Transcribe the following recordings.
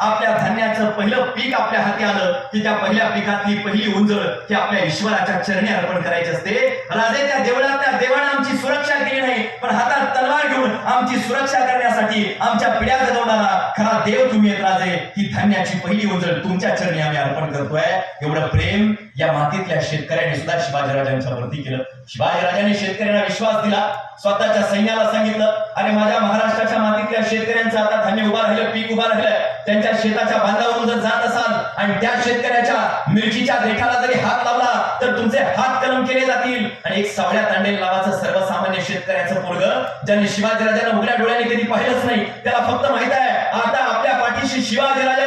आपल्या धान्याचं पहिलं पीक आपल्या हाती आलं की त्या पहिल्या पिकातली पहिली उंजळ ही आपल्या ईश्वराच्या चरणी अर्पण करायची असते. राजे त्या देवळातल्या देवाने आमची सुरक्षा केली नाही पण हातात तलवार घेऊन आमची सुरक्षा करण्यासाठी आमच्या पिढ्या जगवणारा खरा देव तुम्ही आहेत राजे. ही धान्याची पहिली उंजळ तुमच्या चरणी आम्ही अर्पण करतोय. एवढं प्रेम या मातीतल्या शेतकऱ्यांनी सुद्धा शिवाजीराजांच्या वरती केलं. शिवाजीराजांनी शेतकऱ्यांना विश्वास दिला स्वतःच्या सैन्याला सांगितलं आणि माझ्या महाराष्ट्राच्या मातीतल्या शेतकऱ्यांचं आता धान्य उभा राहिलं पीक उभा राहिलं त्यांच्या शेताच्या बांधावरून जर जात असाल आणि त्या शेतकऱ्याच्या मिरचीच्या देठाला जरी हात लावला तर तुमचे हात कलम केले जातील. आणि एक सावळ्या तांडेल नावाचं सर्वसामान्य शेतकऱ्याचं पोरग ज्यांनी शिवाजीराजांना उघड्या डोळ्याने कधी पाहिलंच नाही त्याला फक्त माहीत आहे आता आपल्या पाठीशी शिवाजीराजाचा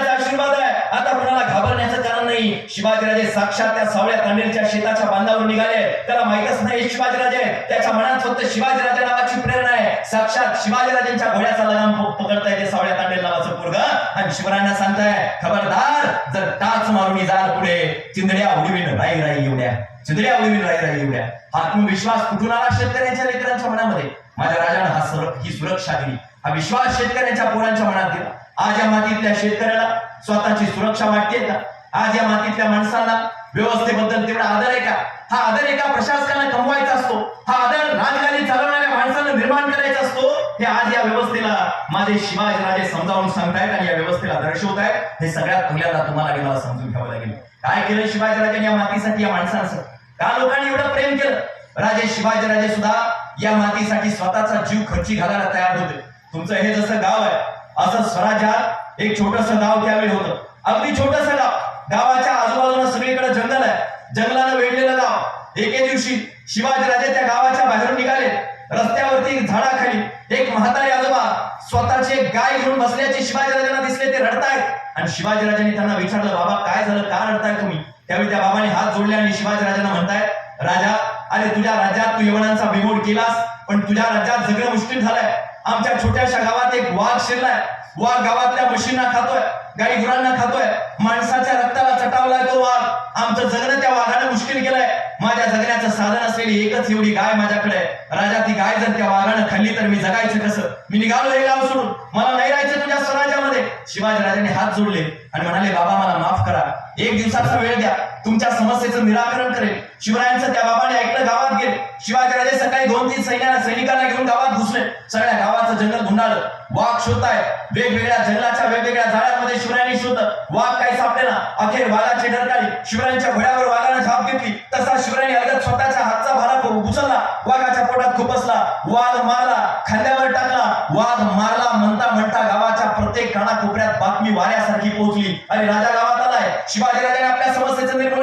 शिवाजीराजे साक्षात त्या सावळ्या तांडेलच्या शेताच्या बांधावर निघाले. त्याला माहितच नाही शिवाजीराजे. त्याच्या मनात फक्त शिवाजीराजे नावाची प्रेरणा आहे. साक्षात शिवाजीराजांच्या घोड्याचा लगाम पकडताय ते सावळ्या तांडेल नावाचं पोरग. आणि शिवरायांना सांगताय खबरदार जर टाच मारून जाल पुढे. चिंदड्या उडवीन राई राई एवढ्या. चिंदड्या उडवीन राई राई एवढ्या. आत्मविश्वास कुठून आला शेतकऱ्यांच्या लेकरांच्या मनामध्ये? माझ्या राजानं हा सुर ही सुरक्षा दिली. हा विश्वास शेतकऱ्यांच्या पोरांच्या मनात दिला आज या मातीतल्या शेतकऱ्याला स्वतःची सुरक्षा वाटते का? आज या मातीतल्या माणसाला व्यवस्थेबद्दल तेवढा आदर आहे का? हा आदर एका प्रशासकाला कमवायचा असतो हा आदर राजगाडी चालवणाऱ्या माणसानं निर्माण करायचा असतो हे आज या व्यवस्थेला माझे शिवाजीराजे समजावून सांगतायत आणि या व्यवस्थेला दर्शवतायत. हे सगळ्यात पहिल्यांदा तुम्हाला आणि मला समजून घ्यावं लागेल. काय केलं शिवाजीराजांनी या मातीसाठी या माणसांचं? का लोकांनी एवढं प्रेम केलं? राजे शिवाजीराजे सुद्धा या मातीसाठी स्वतःचा जीव खर्ची घालायला तयार होते. तुमचं हे जसं गाव आहे असं स्वराज्यात एक छोटस गाव त्यावेळी होतं. अगदी छोटस गाव. गावाच्या आजूबाजूला सगळीकडे जंगल आहे. जंगलानं वेढलेलं गाव. एके दिवशी शिवाजीराजे त्या गावाच्या बाहेरून निघाले. रस्त्यावरती झाडाखाली एक म्हातारी आजोबा स्वतःची एक गाय घेऊन बसल्याचे शिवाजीराजांना दिसले ते रडतायत. आणि शिवाजीराजांनी त्यांना विचारलं बाबा काय झालं? का रडताय तुम्ही? त्यावेळी त्या बाबाने हात जोडले आणि शिवाजीराजांना म्हणताय राजा अरे तुझ्या राज्यात तू यवनांचा बिमोड केलास पण तुझ्या राज्यात जगणं मुश्किल झालंय. आमच्या छोट्याशा गावात एक वाघ शिरलाय. वाघ गावातल्या म्हशींना खातोय गाई गुरांना खातोय माणसाच्या रक्ताला चटावलाय तो वाघ. आमचं जगणं त्या वाघानं मुश्किल केलंय. माझ्या जगण्याचं साधन असलेली एकच एवढी गाय माझ्याकडे राजा ती गाय जर त्या वाघानं खाल्ली तर मी जगायचं कसं? मी निघालो हे गाव सोडून. मला नाही राहायचं तुझ्या स्वराज्यामध्ये. शिवाजी राजाने हात जोडले आणि म्हणाले बाबा मला माफ करा. एक दिवसाचा वेळ द्या. तुमच्या समस्येचं निराकरण करेल शिवरायांचं त्या बाबाने ऐकलं गावात गेले. शिवाजीराजे सकाळी दोन तीन सैन्याला सैनिकांना घेऊन गावात घुसले. सगळ्या गावात झाडाचं जंगल गुंडाळलं वाघ शोधताय. वेगवेगळ्या जंगलाच्या वेगवेगळ्या झाडांमध्ये शिवरायांनी शोध वाघ काही सापडेना? अखेर वाघाची डरकाळी. शिवरायांच्या घोड्यावर वाघानं झाप घेतली. तसा शिवरायांनी अलगत स्वतःच्या हातचा भाला उचलला. वाघाच्या पोटात खुपसला वाघ मारला खांद्यावर टाकला. वाघ मारला म्हणता म्हणता गावाच्या प्रत्येक कानाकोपऱ्यात बातमी वाऱ्यासारखी पोहोचली. आणि राजा गावात आलाय. शिवाजी राजाने आपल्या समस्येचं निर्मूलन